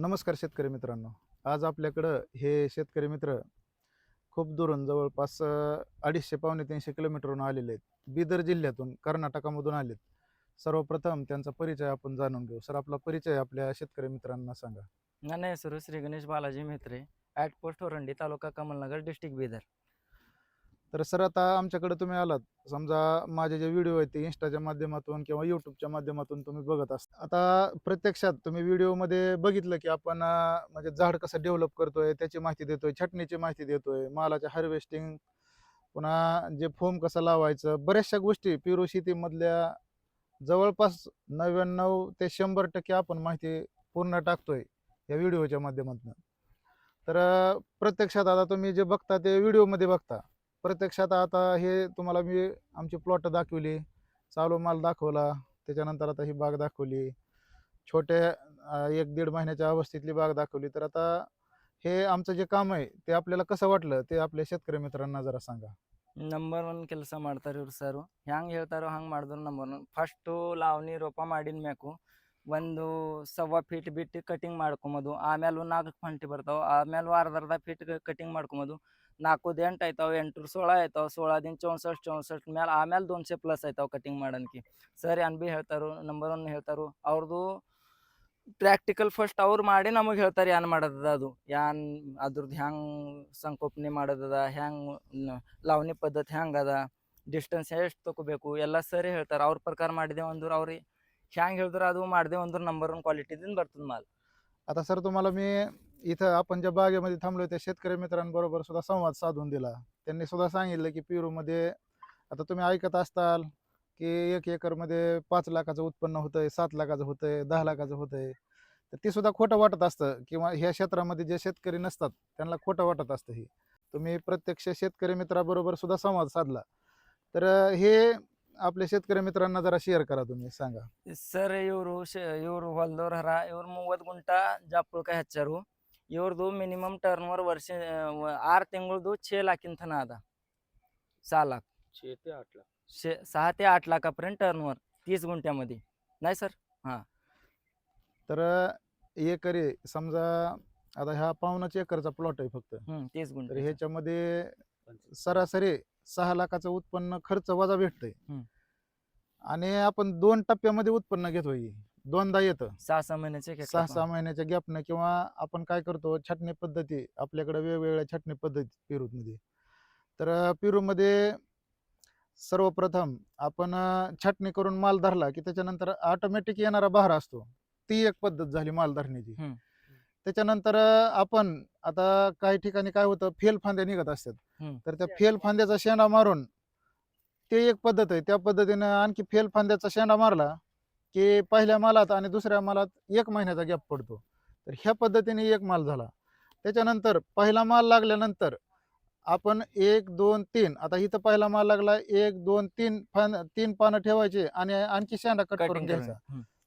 नमस्कार शेतकरी मित्रांनो. आज आपल्याकडं हे शेतकरी मित्र खूप दुरून जवळपास अडीचशे पावणे तीनशे किलोमीटरहून आलेले आहेत. बिदर जिल्ह्यातून कर्नाटकामधून आलेत. सर्वप्रथम त्यांचा परिचय आपण जाणून घेऊ. सर आपला परिचय आपल्या शेतकरी मित्रांना सांगा. नाही sir Shri Ganesh Balaji Metre at post Orandi taluka Kamalnagar district Bidar. तर सर आता आमच्याकडे तुम्ही आलात. समजा माझे जे व्हिडिओ आहेत ते इंस्टाच्या माध्यमातून किंवा युट्यूबच्या माध्यमातून तुम्ही बघत असता. आता प्रत्यक्षात तुम्ही व्हिडिओमध्ये बघितलं की आपण म्हणजे झाड कसं डेव्हलप करतोय त्याची माहिती देतोय छटणीची माहिती देतोय मालाचे हार्वेस्टिंग पुन्हा जे फोम कसं लावायचं बऱ्याचशा गोष्टी पिरो शेतीमधल्या जवळपास नव्याण्णव ते शंभर टक्के आपण माहिती पूर्ण टाकतोय या व्हिडिओच्या माध्यमातून. तर प्रत्यक्षात आता तुम्ही जे बघता ते व्हिडिओमध्ये बघता. प्रत्यक्षात आता हे तुम्हाला मी आमची प्लॉट दाखवली चालू माल दाखवला त्याच्यानंतर आता ही बाग दाखवली छोटे अं, एक दीड महिन्याच्या अवस्थेतली बाग दाखवली तर आता हे आमचं जे काम आहे ते आपल्याला कसं वाटलं ते आपल्या शेतकरी मित्रांना जरा सांगा ನಂಬರ್ ಒನ್ ಕೆಲಸ ಮಾಡ್ತಾರೆ ಇವ್ರು ಸರು ಹೆಂಗೆ ಹೇಳ್ತಾರೋ ಹಂಗೆ ಮಾಡಿದ್ರು ನಂಬರ್ ಒನ್ ಫಸ್ಟು ಲಾವಣಿ ರೋಪ ಮಾಡಿದ ಮ್ಯಾಕು ಒಂದು ಸವ್ವ ಫೀಟ್ ಬಿಟ್ಟು ಕಟಿಂಗ್ ಮಾಡ್ಕೊಂಬೋದು ಆಮೇಲೆ ನಾಲ್ಕು ಫಂಟಿ ಬರ್ತಾವೆ ಆಮೇಲೆ ಅರ್ಧ ಅರ್ಧ ಫೀಟ್ ಕಟಿಂಗ್ ಮಾಡ್ಕೊಂಬೋದು ನಾಲ್ಕುದು ಎಂಟು ಆಯ್ತಾವೆ ಎಂಟು ಸೋಳ ಆಯ್ತಾವೆ ಸೋಳದಿಂದ ಚೌಸಷ್ಟ್ ಚೌಸಷ್ಟ್ ಮೇಲೆ ಆಮೇಲೆ ದೋನ್ಶೆ ಪ್ಲಸ್ ಆಯ್ತಾವೆ ಕಟಿಂಗ್ ಮಾಡನ್ಕಿ ಸರ್ ಏನ್ ಭೀ ಹೇಳ್ತಾರು ನಂಬರ್ ಒನ್ ಹೇಳ್ತಾರು ಅವ್ರದ್ದು ಪ್ರಾಕ್ಟಿಕಲ್ ಫಸ್ಟ್ ಅವ್ರು ಮಾಡಿ ನಮಗೆ ಹೇಳ್ತಾರೆ ಏನ್ ಮಾಡೋದದ ಅದು ಏನ್ ಅದ್ರದ್ದು ಹೆಂಗೆ ಸಂಕೋಪನೆ ಮಾಡೋದದ ಹೆಂಗೆ ಲಾವಣಿ ಪದ್ಧತಿ ಹೆಂಗದ ಡಿಸ್ಟೆನ್ಸ್ ಎಷ್ಟು ತಗೋಬೇಕು ಎಲ್ಲ ಸರಿ ಹೇಳ್ತಾರೆ ಅವ್ರ ಪ್ರಕಾರ ಮಾಡಿದೆವು ಅಂದ್ರೆ ಅವ್ರಿಗೆ ಹೆಂಗೆ ಹೇಳಿದ್ರೆ ಅದು ಮಾಡಿದೆವು ಅಂದ್ರೆ ನಂಬರ್ ಒನ್ ಕ್ವಾಲಿಟಿದಿಂದ ಬರ್ತದೆ ಮಾಲ್ आता सर तुम्हाला मी इथं आपण ज्या बागेमध्ये थांबलो त्या शेतकरी मित्रांबरोबर सुद्धा संवाद साधून दिला. त्यांनी सुद्धा सांगितलं की पेरूमध्ये आता तुम्ही ऐकत असताल की एक एकरमध्ये पाच लाखाचं उत्पन्न होतंय सात लाखाचं होतंय दहा लाखाचं होतंय. तर ती सुद्धा खोटं वाटत असतं किंवा ह्या क्षेत्रामध्ये जे शेतकरी नसतात त्यांना खोटं वाटत असतं हे. तुम्ही प्रत्यक्ष शेतकरी मित्राबरोबर सुद्धा संवाद साधला. तर हे आपल्या शेतकरी मित्रांना जरा शेअर करा तुम्ही सांगा. सर एवढू एवढू हल्लोर हरा एवढ मुव्वत गुंटा जापूळ का हच्चारू ಇವ್ರದ್ದು ಮಿನಿಮಮ್ ಟರ್ನ್ ಓವರ್ ವರ್ಷ ಆರು ತಿಂಗಳದು ಛೇ ಲಾಕಿನ ತನ ಅದ सहा लाख छे ते आठ लाख शे सहा ते आठ लाखापर्यंत टर्न ओव्हर तीस गुंठ्यामध्ये नाही सर तर एकरी समजा आता ह्या पावणाच एकरचा प्लॉट आहे फक्त हम्म, तीस तर गुंठे ह्याच्यामध्ये पंचवीस. सरासरी सहा लाखाचं उत्पन्न खर्च वजा भेटतंय हम्म. आणि आपण दोन टप्प्यामध्ये उत्पन्न घेतोय हे. दोनदा येतं सहा सहा महिन्याचे एक सहा. सहा महिन्याच्या गॅपनं किंवा आपण काय करतो छाटणी पद्धती आपल्याकडे वेगवेगळ्या छाटणी पद्धती पेरूमध्ये तर अं, पेरूमध्ये सर्वप्रथम आपण अं, छाटणी करून माल धरला की त्याच्यानंतर ऑटोमॅटिक येणारा बहार असतो ती एक पद्धत झाली माल धरण्याची हम्म. त्याच्यानंतर अं, आपण आता काही ठिकाणी काय होतं फेल फांद्या निघत असतात हम्म. तर त्या फेल फांद्याचा शेंडा मारून ते एक पद्धत आहे त्या पद्धतीनं आणखी फेल फांद्याचा शेंडा मारला की पहिल्या मालात आणि दुसऱ्या मालात एक महिन्याचा गॅप पडतो. तर ह्या पद्धतीने एक माल झाला. त्याच्यानंतर पहिला माल लागल्यानंतर आपण एक दोन तीन आता इथं पहिला माल लागला एक दोन तीन पान तीन पानं ठेवायचे आणि आणखी शेंडा कट करून घ्यायचा.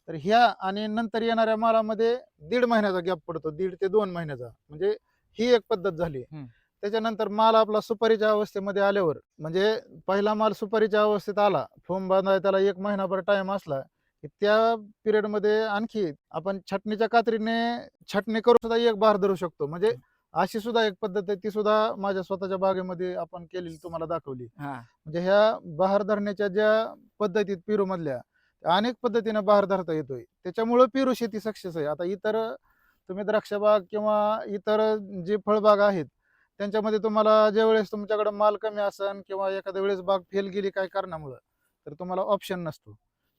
तर ह्या आणि नंतर येणाऱ्या मालामध्ये दीड महिन्याचा गॅप पडतो. दीड ते दोन महिन्याचा. म्हणजे ही एक पद्धत झाली. त्याच्यानंतर माल आपला सुपारीच्या अवस्थेमध्ये आल्यावर म्हणजे पहिला माल सुपारीच्या अवस्थेत आला फोम बांधाय त्याला एक महिनाभर टाइम असला त्या पिरियडमध्ये आणखी आपण छटणीच्या कात्रीने छटणी करून सुद्धा एक बहार धरू शकतो. म्हणजे अशी सुद्धा एक पद्धत आहे ती सुद्धा माझ्या स्वतःच्या बागेमध्ये आपण केलेली तुम्हाला दाखवली. म्हणजे ह्या बहार धरण्याच्या ज्या पद्धतीत पेरू मधल्या अनेक पद्धतीनं बहार धरता येतोय. त्याच्यामुळं पेरू शेती सक्सेस आहे. आता इतर तुम्ही द्राक्षबाग किंवा इतर जे फळबाग आहेत त्यांच्यामध्ये तुम्हाला ज्या वेळेस तुमच्याकडे माल कमी असन किंवा एखाद्या वेळेस बाग फेल गेली काय कारणामुळं तर तुम्हाला ऑप्शन नसतो.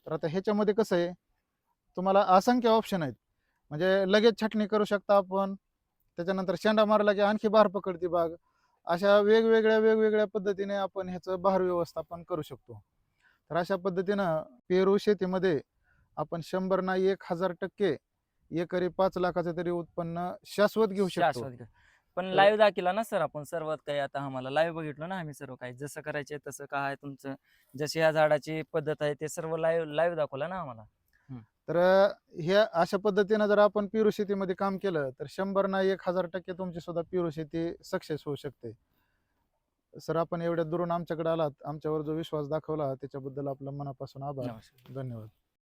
तर आता ह्याच्यामध्ये कसं आहे तुम्हाला असंख्य ऑप्शन आहेत. म्हणजे लगेच छटणी करू शकता आपण त्याच्यानंतर शेंडा मारला की आणखी बहार पकडते बाग अशा वेगवेगळ्या वेगवेगळ्या पद्धतीने आपण ह्याचं बहार व्यवस्थापन करू शकतो. तर अशा पद्धतीनं पेरू शेतीमध्ये आपण शंभर ना एक हजार टक्के एकरी पाच लाखाचं तरी उत्पन्न शाश्वत घेऊ शकतो. पण लाईव्ह दाखिला ना सर आपण सर्वात काही आता आम्हाला. लाईव्ह बघितलं ना आम्ही सर्व काही. जसं करायचे तसं काय आहे तुमचं. जशी ह्या झाडाची पद्धत आहे ते सर्व लाईव्ह लाईव्ह दाखवलं ना आम्हाला. तर ह्या अशा पद्धतीनं जर आपण पेरू शेतीमध्ये काम केलं तर शंभर नाही एक हजार टक्के तुमची सुद्धा पेरू शेती सक्सेस होऊ शकते. सर आपण एवढ्या दुरून आमच्याकडे आलात. आमच्यावर जो विश्वास दाखवला त्याच्याबद्दल आपला मनापासून आभार. धन्यवाद.